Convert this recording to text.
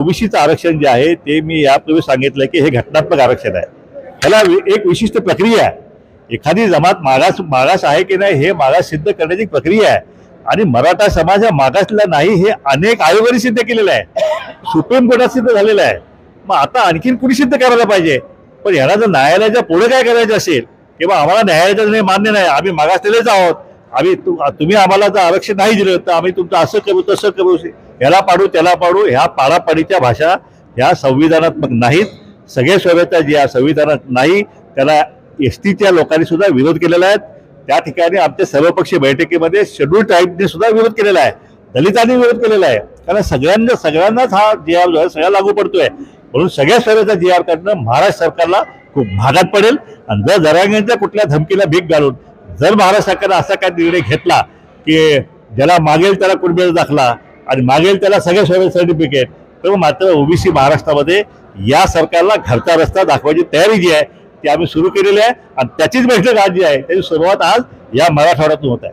ओबीसीचं आरक्षण जे आहे ते मी यापूर्वी सांगितलं की हे घटनात्मक आरक्षण आहे. ह्याला वि- एक विशिष्ट प्रक्रिया आहे. एखादी जमात मागास मागास आहे की नाही हे मागास सिद्ध करण्याची प्रक्रिया आहे. आणि मराठा समाज हा मागासला नाही हे अनेक आयोगाने सिद्ध केलेलं आहे. सुप्रीम कोर्टात सिद्ध झालेलं आहे. मग आता आणखीन कुणी सिद्ध करायला पाहिजे? पण ह्याला जर न्यायालयाच्या पुढे काय करायचं असेल किंवा आम्हाला न्यायालयाचं मान्य नाही आम्ही मागासलेलेच आहोत. आम्ही तुम्ही आम्हाला जर आरक्षण नाही दिलं तर आम्ही तुमचं असं करू तसं करू. याला पाडू त्याला पाडू ह्या पाडापाडीच्या भाषा ह्या संविधानात्मक नाहीत. सगळ्या सोयऱ्याच्या ज्या संविधानात नाही. त्याला एस टीच्या लोकांनी सुद्धा विरोध केलेला आहे. त्या ठिकाणी आमच्या सर्वपक्षीय बैठकीमध्ये शेड्यूल ट्राईबने सुद्धा विरोध केलेला आहे. दलितांनी विरोध केलेला आहे. कारण सगळ्यांना सगळ्यांनाच हा जी आर जो आहे सगळ्या लागू पडतोय. म्हणून सगळ्या स्तराचा जी आर काढणं महाराष्ट्र सरकारला खूप भागात पडेल. आणि जर जरांगीच्या कुठल्या धमकीला भीक घालून जर महाराष्ट्र सरकारनं असा काय निर्णय घेतला की ज्याला मागेल त्याला कुणबेल दाखला आणि मागेल त्याला सगळे सगळे सर्टिफिकेट तर मात्र ओबीसी महाराष्ट्रामध्ये या सरकारला घरचा रस्ता दाखवायची तयारी जी आहे ती आम्ही सुरू केलेली आहे. आणि त्याचीच बैठक आज जी आहे त्याची सुरुवात आज या मराठवाड्यातून होत आहे.